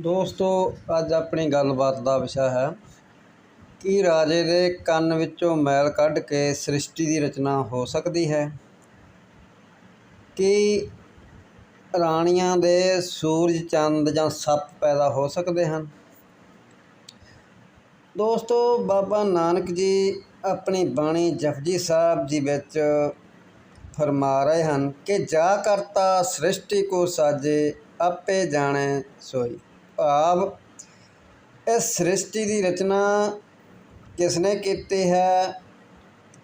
ਦੋਸਤੋ, ਅੱਜ ਆਪਣੀ ਗੱਲਬਾਤ ਦਾ ਵਿਸ਼ਾ ਹੈ ਕੀ ਰਾਜੇ ਦੇ ਕੰਨ ਵਿੱਚੋਂ ਮੈਲ ਕੱਢ ਕੇ ਸ੍ਰਿਸ਼ਟੀ ਦੀ ਰਚਨਾ ਹੋ ਸਕਦੀ ਹੈ। ਕੀ ਰਾਣੀਆਂ ਦੇ ਸੂਰਜ, ਚੰਦ ਜਾਂ ਸੱਪ ਪੈਦਾ ਹੋ ਸਕਦੇ ਹਨ? ਦੋਸਤੋ, ਬਾਬਾ ਨਾਨਕ ਜੀ ਆਪਣੀ ਬਾਣੀ ਜਪਜੀ ਸਾਹਿਬ ਜੀ ਵਿੱਚ ਫਰਮਾ ਰਹੇ ਹਨ ਕਿ ਜਾ ਕਰਤਾ ਸ੍ਰਿਸ਼ਟੀ ਕੋ ਸਾਜੇ, ਆਪੇ ਜਾਣੇ ਸੋਈ। ਭਾਵ ਇਸ ਸ੍ਰਿਸ਼ਟੀ ਦੀ ਰਚਨਾ ਕਿਸਨੇ ਕੀਤੀ ਹੈ,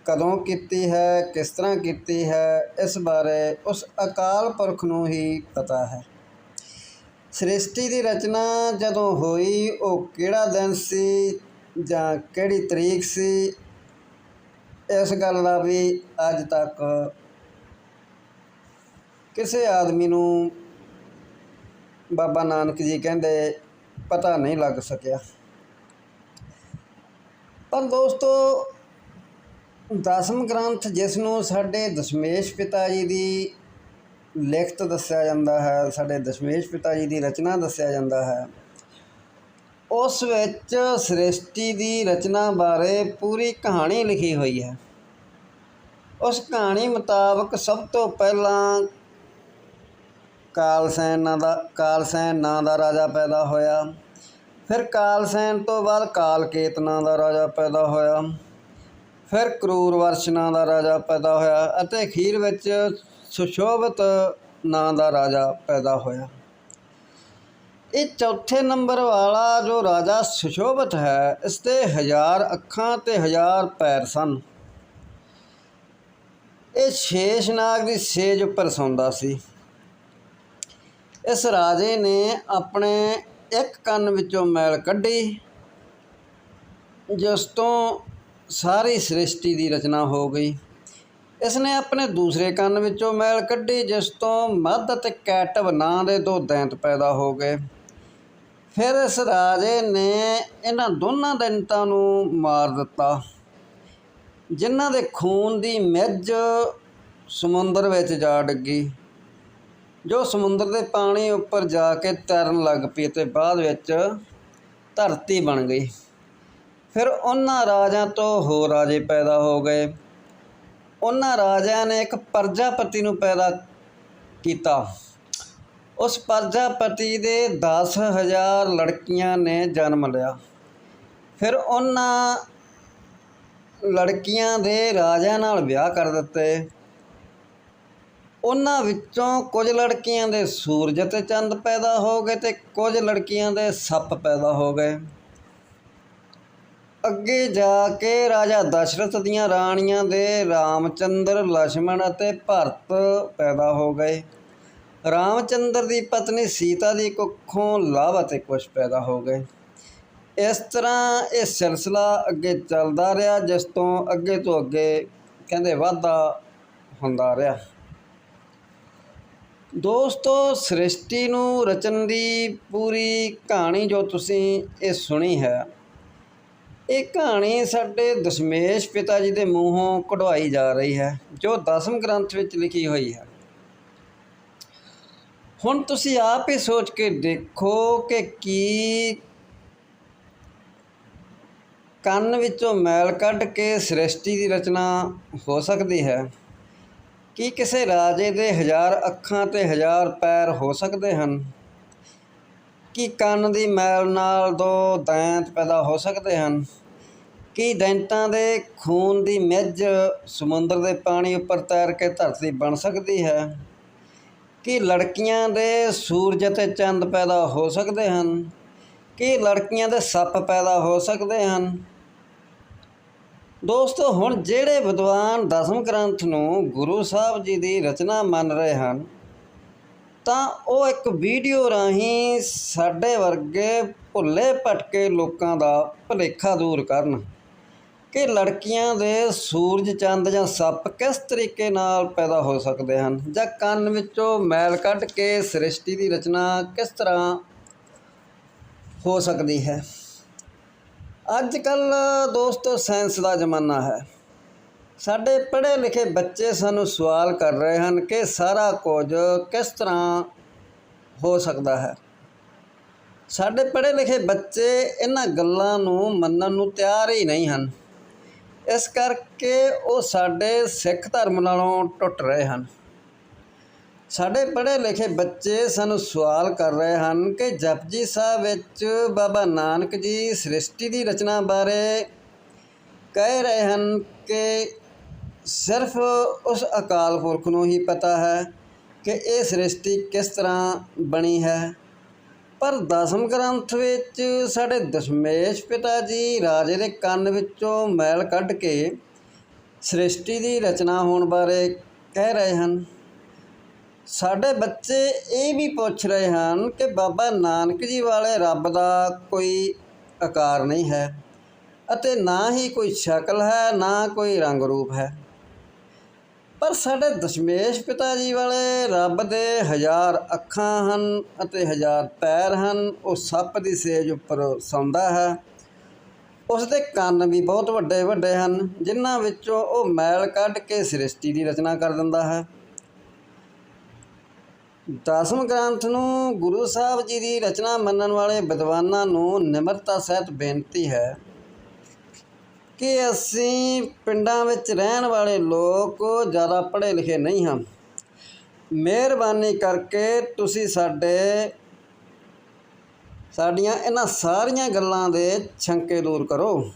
ਕਦੋਂ ਕੀਤੀ ਹੈ, ਕਿਸ ਤਰ੍ਹਾਂ ਕੀਤੀ ਹੈ, ਇਸ ਬਾਰੇ ਉਸ ਅਕਾਲ ਪੁਰਖ ਨੂੰ ਹੀ ਪਤਾ ਹੈ। ਸ੍ਰਿਸ਼ਟੀ ਦੀ ਰਚਨਾ ਜਦੋਂ ਹੋਈ, ਉਹ ਕਿਹੜਾ ਦਿਨ ਸੀ ਜਾਂ ਕਿਹੜੀ ਤਰੀਕ ਸੀ, ਇਸ ਗੱਲ ਦਾ ਵੀ ਅੱਜ ਤੱਕ ਕਿਸੇ ਆਦਮੀ ਨੂੰ ਬਾਬਾ ਨਾਨਕ ਜੀ ਕਹਿੰਦੇ, ਪਤਾ ਨਹੀਂ ਲੱਗ ਸਕਿਆ। ਪਰ ਦੋਸਤੋ, ਦਸਮ ਗ੍ਰੰਥ ਜਿਸ ਨੂੰ ਸਾਡੇ ਦਸ਼ਮੇਸ਼ ਪਿਤਾ ਜੀ ਦੀ ਲਿਖਤ ਦੱਸਿਆ ਜਾਂਦਾ ਹੈ, ਸਾਡੇ ਦਸ਼ਮੇਸ਼ ਪਿਤਾ ਜੀ ਦੀ ਰਚਨਾ ਦੱਸਿਆ ਜਾਂਦਾ ਹੈ, ਉਸ ਵਿੱਚ ਸ੍ਰਿਸ਼ਟੀ ਦੀ ਰਚਨਾ ਬਾਰੇ ਪੂਰੀ ਕਹਾਣੀ ਲਿਖੀ ਹੋਈ ਹੈ। ਉਸ ਕਹਾਣੀ ਮੁਤਾਬਕ ਸਭ ਤੋਂ ਪਹਿਲਾਂ ਕਾਲਸੈਨ ਨਾਂ ਦਾ, ਕਾਲਸੈਨ ਨਾਂ ਦਾ ਰਾਜਾ ਪੈਦਾ ਹੋਇਆ। ਫਿਰ ਕਾਲਸੈਨ ਤੋਂ ਬਾਅਦ ਕਾਲਕੇਤ ਨਾਂ ਦਾ ਰਾਜਾ ਪੈਦਾ ਹੋਇਆ। ਫਿਰ ਕਰੂਰਵਰਸ਼ ਨਾਂ ਦਾ ਰਾਜਾ ਪੈਦਾ ਹੋਇਆ ਅਤੇ ਅਖੀਰ ਵਿੱਚ ਸੁਸ਼ੋਭਿਤ ਨਾਂ ਦਾ ਰਾਜਾ ਪੈਦਾ ਹੋਇਆ। ਇਹ ਚੌਥੇ ਨੰਬਰ ਵਾਲਾ ਜੋ ਰਾਜਾ ਸੁਸ਼ੋਭਿਤ ਹੈ, ਇਸ ਤੇ ਹਜ਼ਾਰ ਅੱਖਾਂ ਤੇ ਹਜ਼ਾਰ ਪੈਰ ਸਨ। ਇਹ ਸ਼ੇਸ਼ਨਾਗ ਦੀ ਸੇਜ ਉੱਪਰ ਸੌਂਦਾ ਸੀ। ਇਸ ਰਾਜੇ ਨੇ ਆਪਣੇ ਇੱਕ ਕੰਨ ਵਿੱਚੋਂ ਮੈਲ ਕੱਢੀ, ਜਿਸ ਤੋਂ ਸਾਰੀ ਸ੍ਰਿਸ਼ਟੀ ਦੀ ਰਚਨਾ ਹੋ ਗਈ। ਇਸ ਨੇ ਆਪਣੇ ਦੂਸਰੇ ਕੰਨ ਵਿੱਚੋਂ ਮੈਲ ਕੱਢੀ, ਜਿਸ ਤੋਂ ਮੱਧ ਅਤੇ ਕੈਟਵ ਨਾਂ ਦੇ ਦੋ ਦੈਂਤ ਪੈਦਾ ਹੋ ਗਏ। ਫਿਰ ਇਸ ਰਾਜੇ ਨੇ ਇਹਨਾਂ ਦੋਨਾਂ ਦੈਂਤਾਂ ਨੂੰ ਮਾਰ ਦਿੱਤਾ, ਜਿਨ੍ਹਾਂ ਦੇ ਖੂਨ ਦੀ ਮਿੱਝ ਸਮੁੰਦਰ ਵਿੱਚ ਜਾ ਡਿੱਗੀ। ਜੋ ਸਮੁੰਦਰ ਦੇ ਪਾਣੀ ਉੱਪਰ ਜਾ ਕੇ ਤੈਰਨ ਲੱਗ ਪਈ ਤੇ ਬਾਅਦ ਵਿੱਚ ਧਰਤੀ ਬਣ ਗਈ। ਫਿਰ ਉਹਨਾਂ ਰਾਜਿਆਂ ਤੋਂ ਹੋਰ ਰਾਜੇ ਪੈਦਾ ਹੋ ਗਏ। ਉਹਨਾਂ ਰਾਜਿਆਂ ਨੇ ਇੱਕ ਪ੍ਰਜਾਪਤੀ ਨੂੰ ਪੈਦਾ ਕੀਤਾ। ਉਸ ਪ੍ਰਜਾਪਤੀ ਦੇ 10000 ਲੜਕੀਆਂ ਨੇ ਜਨਮ ਲਿਆ। ਫਿਰ ਉਹਨਾਂ ਲੜਕੀਆਂ ਦੇ ਰਾਜਿਆਂ ਨਾਲ ਵਿਆਹ ਕਰ ਦਿੱਤੇ। ਉਹਨਾਂ ਵਿੱਚੋਂ ਕੁਝ ਲੜਕੀਆਂ ਦੇ ਸੂਰਜ ਤੇ ਚੰਦ ਪੈਦਾ ਹੋ ਗਏ ਤੇ ਕੁਝ ਲੜਕੀਆਂ ਦੇ ਸੱਪ ਪੈਦਾ ਹੋ ਗਏ। ਅੱਗੇ ਜਾ ਕੇ ਰਾਜਾ ਦਸ਼ਰਥ ਦੀਆਂ ਰਾਣੀਆਂ ਦੇ ਰਾਮਚੰਦਰ ਲక్ష్మణ ਅਤੇ ਭਰਤ ਪੈਦਾ ਹੋ ਗਏ। ਰਾਮਚੰਦਰ ਦੀ ਪਤਨੀ ਸੀਤਾ ਦੀ ਕੁੱਖੋਂ ਲਵ ਅਤੇ ਕੁਸ਼ ਪੈਦਾ ਹੋ ਗਏ। ਇਸ ਤਰ੍ਹਾਂ ਇਹ ਸਿਲਸਿਲਾ ਅੱਗੇ ਚੱਲਦਾ ਰਿਹਾ, ਜਿਸ ਤੋਂ ਅੱਗੇ ਤੋਂ ਅੱਗੇ ਕਹਿੰਦੇ ਵਾਧਾ ਹੁੰਦਾ ਰਿਹਾ। ਦੋਸਤੋ, ਸ੍ਰਿਸ਼ਟੀ ਨੂੰ ਰਚਨ ਦੀ ਪੂਰੀ ਕਹਾਣੀ ਜੋ ਤੁਸੀਂ ਇਹ ਸੁਣੀ ਹੈ, ਇਹ ਕਹਾਣੀ ਸਾਡੇ ਦਸ਼ਮੇਸ਼ ਪਿਤਾ ਜੀ ਦੇ ਮੂੰਹੋਂ ਕਢਵਾਈ ਜਾ ਰਹੀ ਹੈ, ਜੋ ਦਸਮ ਗ੍ਰੰਥ ਵਿੱਚ ਲਿਖੀ ਹੋਈ ਹੈ। ਹੁਣ ਤੁਸੀਂ ਆਪ ਹੀ ਸੋਚ ਕੇ ਦੇਖੋ ਕਿ ਕੀ ਕੰਨ ਵਿੱਚੋਂ ਮੈਲ ਕੱਢ ਕੇ ਸ੍ਰਿਸ਼ਟੀ ਦੀ ਰਚਨਾ ਹੋ ਸਕਦੀ ਹੈ। ਕੀ ਕਿਸੇ ਰਾਜੇ ਦੇ ਹਜ਼ਾਰ ਅੱਖਾਂ ਤੇ ਹਜ਼ਾਰ ਪੈਰ ਹੋ ਸਕਦੇ ਹਨ? ਕੀ ਕੰਨ ਦੀ ਮੈਲ ਨਾਲ ਦੋ ਦੈਂਤ ਪੈਦਾ ਹੋ ਸਕਦੇ ਹਨ? ਕੀ ਦੈਂਤਾਂ ਦੇ ਖੂਨ ਦੀ ਮਿੱਝ ਸਮੁੰਦਰ ਦੇ ਪਾਣੀ ਉੱਪਰ ਤੈਰ ਕੇ ਧਰਤੀ ਬਣ ਸਕਦੀ ਹੈ? ਕੀ ਲੜਕੀਆਂ ਦੇ ਸੂਰਜ ਅਤੇ ਚੰਦ ਪੈਦਾ ਹੋ ਸਕਦੇ ਹਨ? ਕੀ ਲੜਕੀਆਂ ਦੇ ਸੱਪ ਪੈਦਾ ਹੋ ਸਕਦੇ ਹਨ? ਦੋਸਤੋ, ਹੁਣ ਜਿਹੜੇ ਵਿਦਵਾਨ ਦਸਮ ਗ੍ਰੰਥ ਨੂੰ ਗੁਰੂ ਸਾਹਿਬ ਜੀ ਦੀ ਰਚਨਾ ਮੰਨ ਰਹੇ ਹਨ, ਤਾਂ ਉਹ ਇੱਕ ਵੀਡੀਓ ਰਾਹੀਂ ਸਾਡੇ ਵਰਗੇ ਭੁੱਲੇ ਭਟਕੇ ਲੋਕਾਂ ਦਾ ਭੁਲੇਖਾ ਦੂਰ ਕਰਨ ਕਿ ਲੜਕੀਆਂ ਦੇ ਸੂਰਜ ਚੰਦ ਜਾਂ ਸੱਪ ਕਿਸ ਤਰੀਕੇ ਨਾਲ ਪੈਦਾ ਹੋ ਸਕਦੇ ਹਨ, ਜਾਂ ਕੰਨ ਵਿੱਚੋਂ ਮੈਲ ਕੱਢ ਕੇ ਸ੍ਰਿਸ਼ਟੀ ਦੀ ਰਚਨਾ ਕਿਸ ਤਰ੍ਹਾਂ ਹੋ ਸਕਦੀ ਹੈ। ਅੱਜ ਕੱਲ ਦੋਸਤੋ ਸਾਇੰਸ ਦਾ ਜ਼ਮਾਨਾ ਹੈ। ਸਾਡੇ ਪੜ੍ਹੇ ਲਿਖੇ ਬੱਚੇ ਸਾਨੂੰ ਸਵਾਲ ਕਰ ਰਹੇ ਹਨ ਕਿ ਸਾਰਾ ਕੁਝ ਕਿਸ ਤਰ੍ਹਾਂ ਹੋ ਸਕਦਾ ਹੈ। ਸਾਡੇ ਪੜ੍ਹੇ ਲਿਖੇ ਬੱਚੇ ਇਹਨਾਂ ਗੱਲਾਂ ਨੂੰ ਮੰਨਣ ਨੂੰ ਤਿਆਰ ਹੀ ਨਹੀਂ ਹਨ। ਇਸ ਕਰਕੇ ਉਹ ਸਾਡੇ ਸਿੱਖ ਧਰਮ ਨਾਲੋਂ ਟੁੱਟ ਰਹੇ ਹਨ। ਸਾਡੇ ਪੜ੍ਹੇ ਲਿਖੇ ਬੱਚੇ ਸਾਨੂੰ ਸਵਾਲ ਕਰ ਰਹੇ ਹਨ ਕਿ ਜਪਜੀ ਸਾਹਿਬ ਵਿੱਚ ਬਾਬਾ ਨਾਨਕ ਜੀ ਸ੍ਰਿਸ਼ਟੀ ਦੀ ਰਚਨਾ ਬਾਰੇ ਕਹਿ ਰਹੇ ਹਨ ਕਿ ਸਿਰਫ ਉਸ ਅਕਾਲ ਪੁਰਖ ਨੂੰ ਹੀ ਪਤਾ ਹੈ ਕਿ ਇਹ ਸ੍ਰਿਸ਼ਟੀ ਕਿਸ ਤਰ੍ਹਾਂ ਬਣੀ ਹੈ। ਪਰ ਦਸਮ ਗ੍ਰੰਥ ਵਿੱਚ ਸਾਡੇ ਦਸ਼ਮੇਸ਼ ਪਿਤਾ ਜੀ ਰਾਜੇ ਦੇ ਕੰਨ ਵਿੱਚੋਂ ਮੈਲ ਕੱਢ ਕੇ ਸ੍ਰਿਸ਼ਟੀ ਦੀ ਰਚਨਾ ਹੋਣ ਬਾਰੇ ਕਹਿ ਰਹੇ ਹਨ। ਸਾਡੇ ਬੱਚੇ ਇਹ ਵੀ ਪੁੱਛ ਰਹੇ ਹਨ ਕਿ ਬਾਬਾ ਨਾਨਕ ਜੀ ਵਾਲੇ ਰੱਬ ਦਾ ਕੋਈ ਆਕਾਰ ਨਹੀਂ ਹੈ ਅਤੇ ਨਾ ਹੀ ਕੋਈ ਸ਼ਕਲ ਹੈ, ਨਾ ਕੋਈ ਰੰਗ ਰੂਪ ਹੈ। ਪਰ ਸਾਡੇ ਦਸ਼ਮੇਸ਼ ਪਿਤਾ ਜੀ ਵਾਲੇ ਰੱਬ ਦੇ ਹਜ਼ਾਰ ਅੱਖਾਂ ਹਨ ਅਤੇ ਹਜ਼ਾਰ ਪੈਰ ਹਨ, ਉਹ ਸੱਪ ਦੀ ਸੇਜ ਉੱਪਰ ਸੌਂਦਾ ਹੈ। ਉਸ ਦੇ ਕੰਨ ਵੀ ਬਹੁਤ ਵੱਡੇ ਵੱਡੇ ਹਨ, ਜਿਨ੍ਹਾਂ ਵਿੱਚੋਂ ਉਹ ਮੈਲ ਕੱਢ ਕੇ ਸ੍ਰਿਸ਼ਟੀ ਦੀ ਰਚਨਾ ਕਰ ਦਿੰਦਾ ਹੈ। ਦਸਮ ਗ੍ਰੰਥ ਨੂੰ ਗੁਰੂ ਸਾਹਿਬ ਜੀ ਦੀ ਰਚਨਾ ਮੰਨਣ ਵਾਲੇ ਵਿਦਵਾਨਾਂ ਨੂੰ ਨਿਮਰਤਾ ਸਹਿਤ ਬੇਨਤੀ ਹੈ ਕਿ ਅਸੀਂ ਪਿੰਡਾਂ ਵਿੱਚ ਰਹਿਣ ਵਾਲੇ ਲੋਕ ਜ਼ਿਆਦਾ ਪੜ੍ਹੇ ਲਿਖੇ ਨਹੀਂ ਹਾਂ ਮਿਹਰਬਾਨੀ ਕਰਕੇ ਤੁਸੀਂ ਸਾਡੇ, ਸਾਡੀਆਂ ਇਹਨਾਂ ਸਾਰੀਆਂ ਗੱਲਾਂ ਦੇ ਛੰਕੇ ਦੂਰ ਕਰੋ।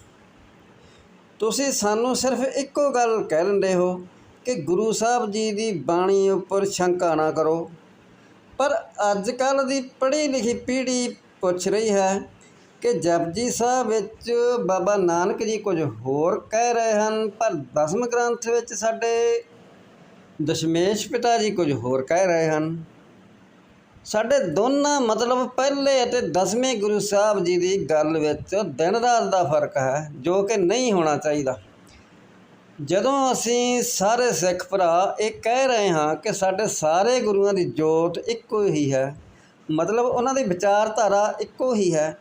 ਤੁਸੀਂ ਸਾਨੂੰ ਸਿਰਫ ਇੱਕੋ ਗੱਲ ਕਹਿ ਦਿੰਦੇ ਹੋ ਕਿ ਗੁਰੂ ਸਾਹਿਬ ਜੀ ਦੀ ਬਾਣੀ ਉੱਪਰ ਸ਼ੰਕਾ ਨਾ ਕਰੋ। ਪਰ ਅੱਜ ਕੱਲ ਦੀ ਪੜ੍ਹੀ ਲਿਖੀ ਪੀੜ੍ਹੀ ਪੁੱਛ ਰਹੀ ਹੈ ਕਿ ਜਪਜੀ ਸਾਹਿਬ ਵਿੱਚ ਬਾਬਾ ਨਾਨਕ ਜੀ ਕੁਝ ਹੋਰ ਕਹਿ ਰਹੇ ਹਨ, ਪਰ ਦਸਮ ਗ੍ਰੰਥ ਵਿੱਚ ਸਾਡੇ ਦਸ਼ਮੇਸ਼ ਪਿਤਾ ਜੀ ਕੁਝ ਹੋਰ ਕਹਿ ਰਹੇ ਹਨ। ਸਾਡੇ ਦੋਨਾਂ ਮਤਲਬ ਪਹਿਲੇ ਅਤੇ ਦਸਵੇਂ ਗੁਰੂ ਸਾਹਿਬ ਜੀ ਦੀ ਗੱਲ ਵਿੱਚ ਦਿਨ ਰਾਤ ਦਾ ਫ਼ਰਕ ਹੈ, ਜੋ ਕਿ ਨਹੀਂ ਹੋਣਾ ਚਾਹੀਦਾ। ਜਦੋਂ ਅਸੀਂ ਸਾਰੇ ਸਿੱਖ ਭਰਾ ਇਹ ਕਹਿ ਰਹੇ ਹਾਂ ਕਿ ਸਾਡੇ ਸਾਰੇ ਗੁਰੂਆਂ ਦੀ ਜੋਤ ਇੱਕੋ ਹੀ ਹੈ, ਮਤਲਬ ਉਹਨਾਂ ਦੀ ਵਿਚਾਰਧਾਰਾ ਇੱਕੋ ਹੀ ਹੈ,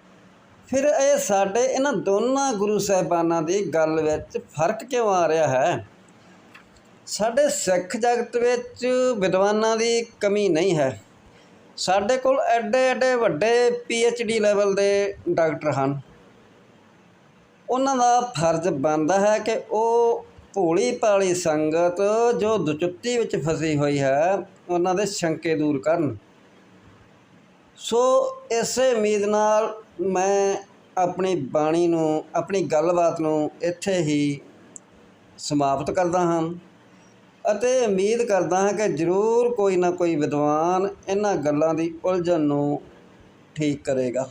ਫਿਰ ਇਹ ਸਾਡੇ ਇਹਨਾਂ ਦੋਨਾਂ ਗੁਰੂ ਸਾਹਿਬਾਨਾਂ ਦੀ ਗੱਲ ਵਿੱਚ ਫ਼ਰਕ ਕਿਉਂ ਆ ਰਿਹਾ ਹੈ? ਸਾਡੇ ਸਿੱਖ ਜਗਤ ਵਿੱਚ ਵਿਦਵਾਨਾਂ ਦੀ ਕਮੀ ਨਹੀਂ ਹੈ। ਸਾਡੇ ਕੋਲ ਐਡੇ ਐਡੇ ਵੱਡੇ ਪੀ ਐਚ ਡੀ ਲੈਵਲ ਦੇ ਡਾਕਟਰ ਹਨ। ਉਹਨਾਂ ਦਾ ਫਰਜ਼ ਬਣਦਾ ਹੈ ਕਿ ਉਹ ਭੋਲੀ ਭਾਲੀ ਸੰਗਤ ਜੋ ਦੁਚੁੱਤੀ ਵਿੱਚ ਫਸੀ ਹੋਈ ਹੈ, ਉਹਨਾਂ ਦੇ ਸ਼ੰਕੇ ਦੂਰ ਕਰਨ। ਸੋ ਇਸੇ ਉਮੀਦ ਨਾਲ ਮੈਂ ਆਪਣੀ ਬਾਣੀ ਨੂੰ, ਆਪਣੀ ਗੱਲਬਾਤ ਨੂੰ ਇੱਥੇ ਹੀ ਸਮਾਪਤ ਕਰਦਾ ਹਾਂ ਅਤੇ ਉਮੀਦ ਕਰਦਾ ਹਾਂ ਕਿ ਜ਼ਰੂਰ ਕੋਈ ਨਾ ਕੋਈ ਵਿਦਵਾਨ ਇਹਨਾਂ ਗੱਲਾਂ ਦੀ ਉਲਝਣ ਨੂੰ ਠੀਕ ਕਰੇਗਾ।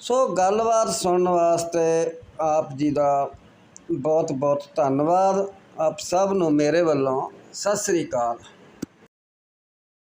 ਸੋ ਗੱਲਬਾਤ ਸੁਣਨ ਵਾਸਤੇ ਆਪ ਜੀ ਦਾ ਬਹੁਤ ਬਹੁਤ ਧੰਨਵਾਦ ਆਪ ਸਭ ਨੂੰ ਮੇਰੇ ਵੱਲੋਂ। ਸਤਿ ਸ੍ਰੀ ਅਕਾਲ।